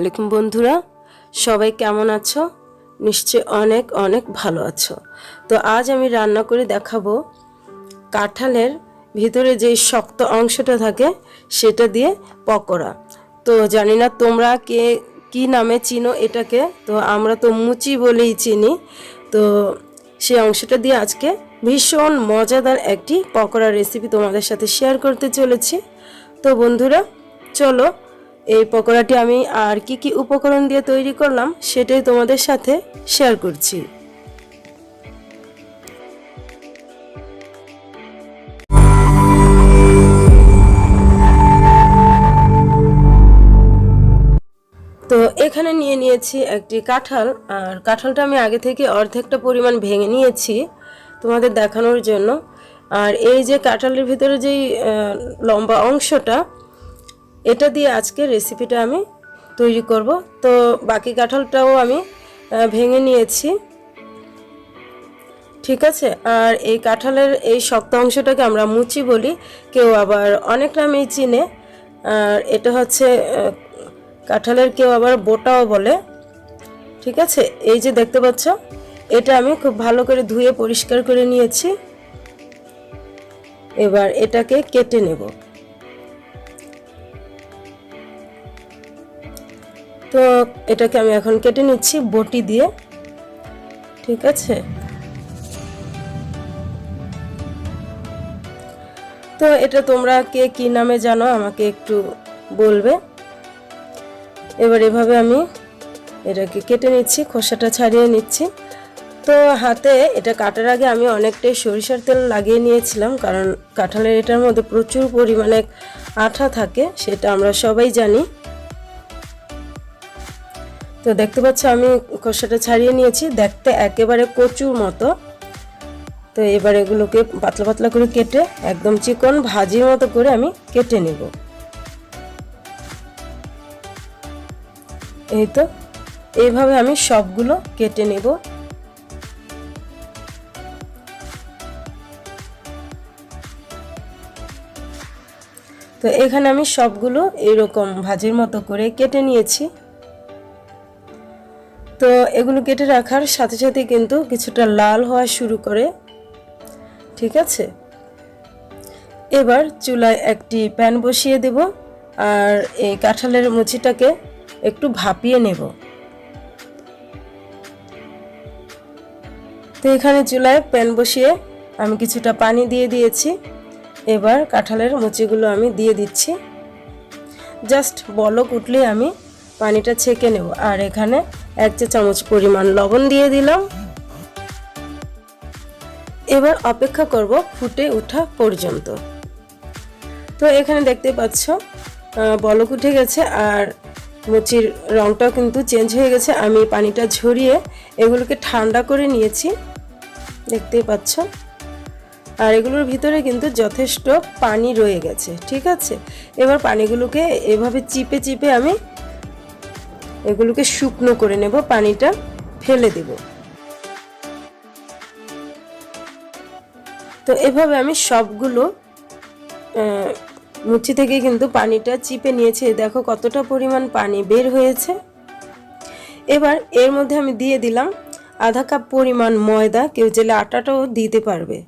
আলাইকুম বন্ধুরা, সবাই কেমন আছো? নিশ্চয় অনেক অনেক ভালো আছো। তো আজ আমি রান্না করে দেখাবো কাঁঠালের ভিতরে যে শক্ত অংশটা থাকে, সেটা দিয়ে পকোড়া। তো জানি না তোমরা কে, কি নামে চিনো এটাকে, তো আমরা তো মুচি বলেই চিনি। তো সেই অংশটা দিয়ে আজকে ভীষণ মজাদার একটি পকোড়া রেসিপি তোমাদের সাথে শেয়ার করতে চলেছি। তো বন্ধুরা, চলো এই পকোড়াটি আমি আর কি কি উপকরণ দিয়ে তৈরি করলাম সেটাই তোমাদের সাথে শেয়ার করছি। তো এখানে নিয়ে নিয়েছি একটি কাঁঠাল, আর কাঁঠালটা আমি আগে থেকে অর্ধেকটা পরিমাণ ভেঙে নিয়েছি তোমাদের দেখানোর জন্য। আর এই যে কাঁঠালের ভিতরে যেই লম্বা অংশটা এটা দিয়ে আজকে রেসিপিটা আমি তৈরি করব। তো বাকি কাঁঠালটাও আমি ভেঙে নিয়েছি। ঠিক আছে? আর এই কাঁঠালের এই শক্ত অংশটাকে আমরা মুচি বলি। কেউ আবার অনেক নামেই চিনে। আর এটা হচ্ছে কাঁঠালের কেউ আবার বোটাও বলে। ঠিক আছে? এই যে দেখতে পাচ্ছ, এটা আমি খুব ভালো করে ধুয়ে পরিষ্কার করে নিয়েছি। এবার এটাকে কেটে নেব। তো এটাকে আমি এখন কেটে নিচ্ছি, বটি দিয়ে। ঠিক আছে? তো এটা তোমরা কে কি নামে জানো, আমাকে একটু বলবে। এবার এভাবে আমি এটাকে কেটে নিচ্ছি, খোসাটা ছাড়িয়ে নিচ্ছি। তো হাতে এটা কাটার আগে আমি অনেকটাই সরিষার তেল লাগিয়ে নিয়েছিলাম, কারণ কাঁঠালের এটার মধ্যে প্রচুর পরিমাণে আঠা থাকে, সেটা আমরা সবাই জানি। তো দেখতে পাচ্ছ আমি খোসাটা ছাড়িয়ে নিয়েছি। দেখতে একেবারে কচুর মতো। তো এবার এগুলোকে পাতলা পাতলা করে কেটে, একদম চিকন ভাজির মতো করে আমি কেটে নেব। এই তো, এইভাবে আমি সবগুলো কেটে নেব। তো এখানে আমি সবগুলো এরকম ভাজির মতো করে কেটে নিয়েছি। তো এগুলো কেটে রাখার সাথে সাথে কিন্তু কিছুটা লাল হওয়া শুরু করে। ঠিক আছে? এবার চুলায় একটি প্যান বসিয়ে দেব আর এই কাঁঠালের মুচিটাকে একটু ভাপিয়ে নেব। তো এখানে চুলায় প্যান বসিয়ে আমি কিছুটা পানি দিয়ে দিয়েছি। এবার কাঁঠালের মুচিগুলো আমি দিয়ে দিচ্ছি। জাস্ট বলক উঠলে আমি পানিটা ছেঁকে নেব। আর এখানে এক চা চামচ পরিমাণ লবণ দিয়ে দিলাম। এবার অপেক্ষা করব ফুটে ওঠা পর্যন্ত। তো এখানে দেখতে পাচ্ছ বলক উঠে গেছে আর মুচির রংটাও কিন্তু চেঞ্জ হয়ে গেছে। আমি পানিটা ঝরিয়ে এগুলোকে ঠান্ডা করে নিয়েছি দেখতেই পাচ্ছ। আর এগুলোর ভিতরে কিন্তু যথেষ্ট পানি রয়ে গেছে, ঠিক আছে? এবার পানিগুলোকে এভাবে চিপে চিপে আমি এগুলোকে শুকনো করে নেব, পানিটা ফেলে দেব। তো এভাবে আমি সবগুলো মুচি থেকে কিন্তু পানিটা চিপে নিয়েছে। দেখো কতটা পরিমাণ পানি বের হয়েছে। এবার এর মধ্যে আমি দিয়ে দিলাম আধা কাপ পরিমাণ ময়দা, কেউ চাইলে আটাটাও দিতে পারবে।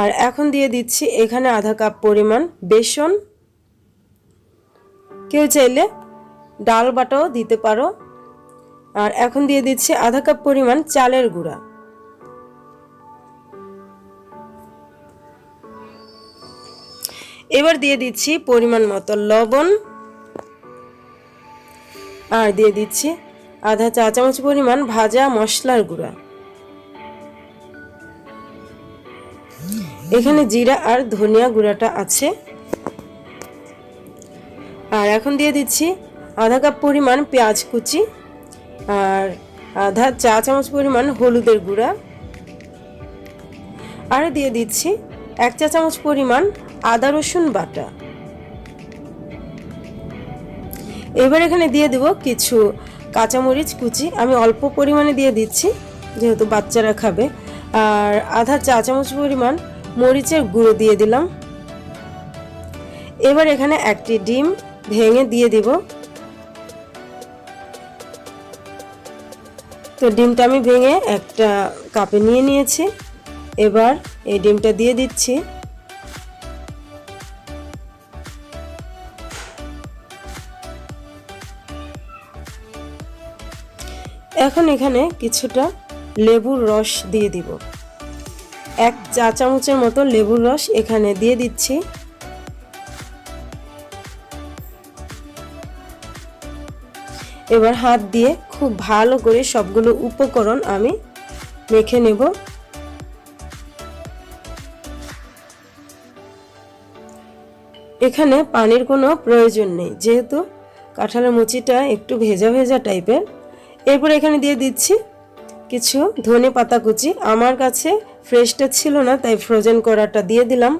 আর এখন দিয়ে দিচ্ছি এখানে আধা কাপ পরিমাণ বেসন। কেউ চাইলে ডাল বাটাও দিতে পারো। আর এখন দিয়ে দিচ্ছি আধা কাপ পরিমাণ চালের গুঁড়া। এবার দিয়ে দিচ্ছি পরিমাণ মতো লবণ। আর দিয়ে দিচ্ছি আধা চা চামচ পরিমাণ ভাজা মশলার গুঁড়া। এখানে জিরা আর ধনিয়া গুঁড়াটা আছে। আর এখন দিয়ে দিচ্ছি আধা কাপ পরিমাণ পেঁয়াজ কুচি আর আধা চা চামচ পরিমাণ হলুদের গুঁড়া। আর দিয়ে দিচ্ছি এক চা চামচ পরিমাণ আদা রসুন বাটা। এবার এখানে দিয়ে দেব কিছু কাঁচামরিচ কুচি। আমি অল্প পরিমাণে দিয়ে দিচ্ছি, যেহেতু বাচ্চারা খাবে। আর আধা চা চামচ পরিমাণ মরিচের গুঁড়ো দিয়ে দিলাম। এবার এখানে একটি ডিম ভেঙে দিয়ে দিব। তো ডিমটা আমি ভেঙে একটা কাপে নিয়ে নিয়েছি। এবার এই ডিমটা দিয়ে দিচ্ছি। এখন এখানে কিছুটা লেবুর রস দিয়ে দিব। এক চা চামচের মতো লেবুর রস এখানে দিয়ে দিচ্ছি। এবার হাত দিয়ে খুব ভালো করে সবগুলো উপকরণ আমি মেখে নেব। এখানে পানির কোনো প্রয়োজন নেই, যেহেতু কাঁঠালের মুচিটা একটু ভেজা ভেজা টাইপের। এরপর এখানে দিয়ে দিচ্ছি কিছু ধনে পাতা কুচি। আমার কাছে ফ্রেশটা ছিল না, তাই ফ্রোজেন করাটা দিয়ে দিলাম।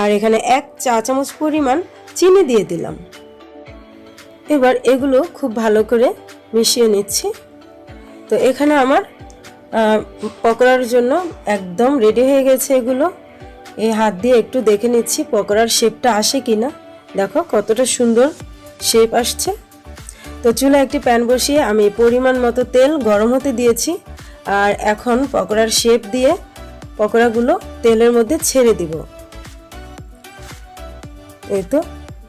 আর এখানে এক চা চামচ পরিমাণ চিনি দিয়ে দিলাম। এবার এগুলো খুব ভালো করে মিশিয়ে নিচ্ছি। তো এখানে আমার পকোড়ার জন্য একদম রেডি হয়ে গেছে এগুলো। এই হাত দিয়ে একটু দেখে নিচ্ছি পকোড়ার শেপটা আসে কি না দেখো কতটা সুন্দর শেপ আসছে। তো চুলা একটি প্যান বসিয়ে আমি পরিমাণ মতো তেল গরম হতে দিয়েছি। আর এখন পকোড়ার শেপ দিয়ে পকোড়াগুলো তেলের মধ্যে ছেড়ে দিব। এই তো,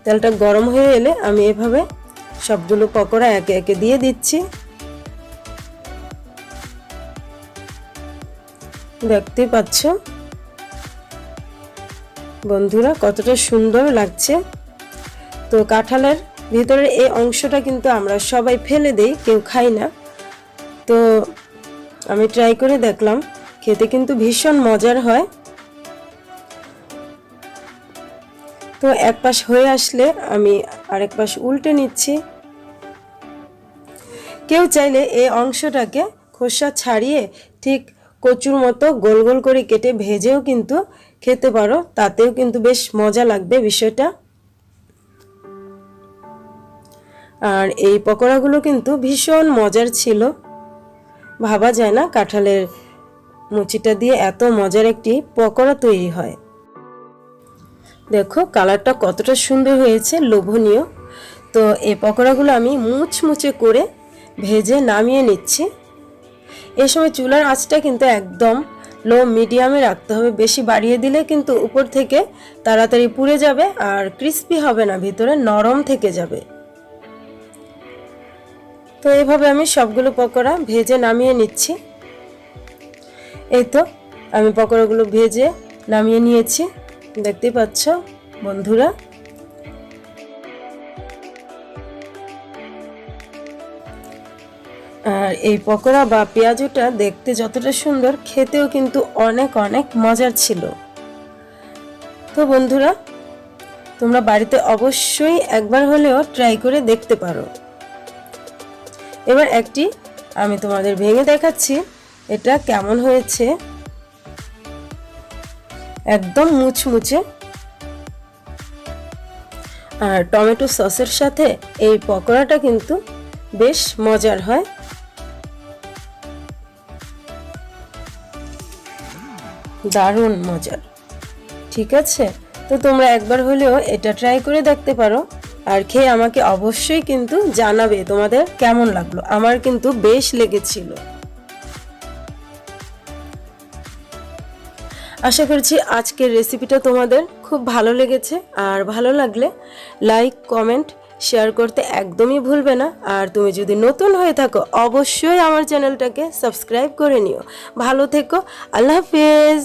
তেলটা গরম হয়ে এলে আমি এভাবে সবগুলো পকোড়া একে একে দিয়ে দিচ্ছি। দেখতে পাচ্ছ? বন্ধুরা, কতটা সুন্দর লাগছে। তো কাঁঠালের ভিতরের এই অংশটা কিন্তু আমরা সবাই ফেলে দেই, কেউ খাই না। তো আমি ট্রাই করে দেখলাম, খেতে কিন্তু ভীষণ মজার হয়। তো এক পাশ হয়ে আসলে আমি আরেক পাশ উল্টে নিচ্ছি। কেউ চাইলে এই অংশটাকে খোসা ছাড়িয়ে ঠিক কচুর মতো গোল গোল করে কেটে ভেজেও কিন্তু খেতে পারো, তাতেও কিন্তু বেশ মজা লাগবে বিষয়টা। আর এই পকোড়াগুলো কিন্তু ভীষণ মজার ছিল। ভাবা যায় না কাঁঠালের মুচিটা দিয়ে এত মজার একটি পকোড়া তৈরি হয়। দেখো কালারটা কতটা সুন্দর হয়েছে, লোভনীয়। তো এই পকোড়াগুলো আমি মুচমুচে করে ভেজে নামিয়ে নিচ্ছি। এ সময় চুলার আঁচটা কিন্তু একদম লো মিডিয়ামে রাখতে হবে। বেশি বাড়িয়ে দিলে কিন্তু উপর থেকে তাড়াতাড়ি পুড়ে যাবে আর ক্রিস্পি হবে না, ভিতরে নরম থেকে যাবে। তো এভাবে আমি সবগুলো পকোড়া ভেজে নামিয়ে নিচ্ছি। এই তো, আমি পকোড়াগুলো ভেজে নামিয়ে নিয়েছি। দেখতেই পাচ্ছ, বন্ধুরা? আর এই পকোড়া বা পেঁয়াজুটা দেখতে যতটা সুন্দর, খেতেও কিন্তু অনেক অনেক মজার ছিল। তো বন্ধুরা, তোমরা বাড়িতে অবশ্যই একবার হলেও ট্রাই করে দেখতে পারো। এবার একটি আমি তোমাদের ভেঙে দেখাচ্ছি, এটা কেমন হয়েছে? একদম মুচমুচে। আর টমেটো সসের সাথে এই পকোড়াটা কিন্তু বেশ মজার হয়। দারুণ মজার। ঠিক আছে? তো তোমরা একবার হলেও এটা ট্রাই করে দেখতে পারো। আর খেয়ে আমাকে অবশ্যই কিন্তু জানাবে তোমাদের কেমন লাগল। আমার কিন্তু বেশ লেগেছিল। আশা করছি আজকের রেসিপিটা তোমাদের খুব ভালো লেগেছে। আর ভালো লাগলে লাইক কমেন্ট শেয়ার করতে একদমই ভুলবে না। আর তুমি যদি নতুন হয়ে থাকো, অবশ্যই আমার চ্যানেলটাকে সাবস্ক্রাইব করে নিও। ভালো থেকো, আল্লাহ হাফেজ!